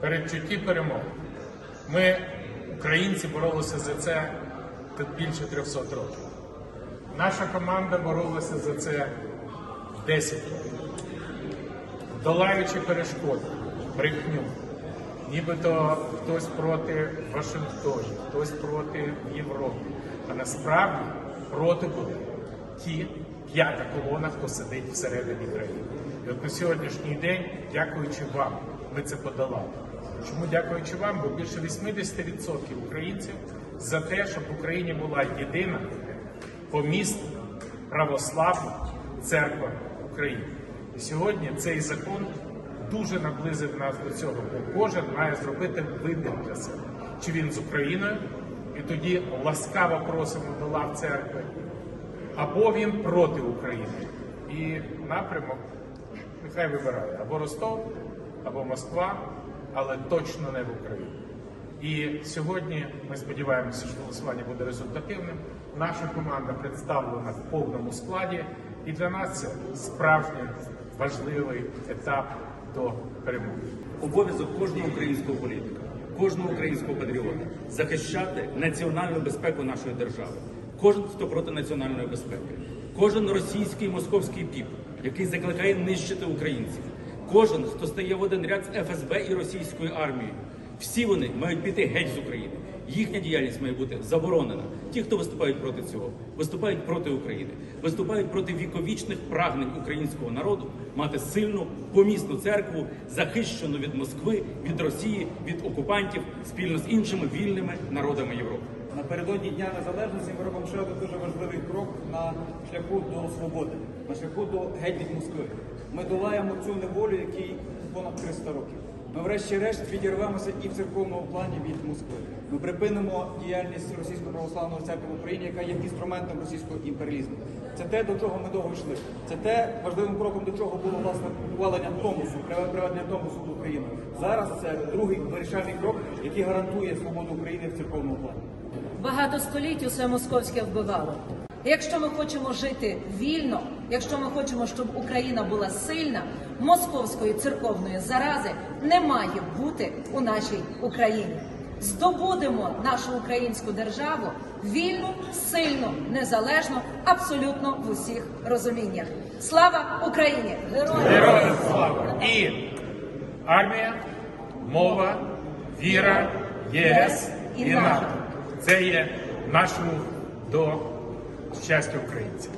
передчутті перемоги. Ми, українці, боролися за це більше 300 років. Наша команда боролася за це 10 років. Долаючи перешкоди, брехню. Нібито хтось проти Вашингтоні, хтось проти Європи. А насправді проти були ті п'ята колона, хто сидить всередині країни. І от на сьогоднішній день, дякуючи вам, ми це подолали. Чому дякуючи вам? Бо більше 80% українців за те, щоб в Україні була єдина помісна православна церква України. І сьогодні цей закон дуже наблизив нас до цього, бо кожен має зробити вибір для себе, чи він з Україною, і тоді ласкаво просимо до лав церкви, або він проти України. І напрямок нехай вибирає або Ростов, або Москва, але точно не в Україні. І сьогодні ми сподіваємося, що голосування буде результативним. Наша команда представлена в повному складі, і для нас це справжній важливий етап до перемоги. Обов'язок кожного українського політика, кожного українського патріота захищати національну безпеку нашої держави. Кожен, хто проти національної безпеки, кожен російський і московський піп, який закликає нищити українців, кожен, хто стає в один ряд з ФСБ і російською армією. Всі вони мають піти геть з України. Їхня діяльність має бути заборонена. Ті, хто виступають проти цього, виступають проти України, виступають проти віковічних прагнень українського народу мати сильну помісну церкву, захищену від Москви, від Росії, від окупантів спільно з іншими вільними народами Європи. Напередодні Дня Незалежності ми робимо ще один дуже важливий крок на шляху до свободи, на шляху до геть від Москви. Ми долаємо цю неволю, якій понад 300 років. Ми врешті-решт відірвемося і в церковному плані від Москви. Ми припинимо діяльність Російської православної церкви в Україні, яка є інструментом російського імперіалізму. Це те, до чого ми довго йшли. Це те важливим кроком, до чого було власне ухвалення Томосу, приведення Томосу в Україну. Зараз це другий вирішальний крок, який гарантує свободу України в церковному плані. Багато століть усе московське вбивало. Якщо ми хочемо жити вільно, якщо ми хочемо, щоб Україна була сильна, московської церковної зарази не має бути у нашій Україні. Здобудемо нашу українську державу вільну, сильну, незалежну, абсолютно в усіх розуміннях. Слава Україні! Героям! Слава! І армія, мова, віра, ЄС і НАТО. Це є наш рух до щастя українців.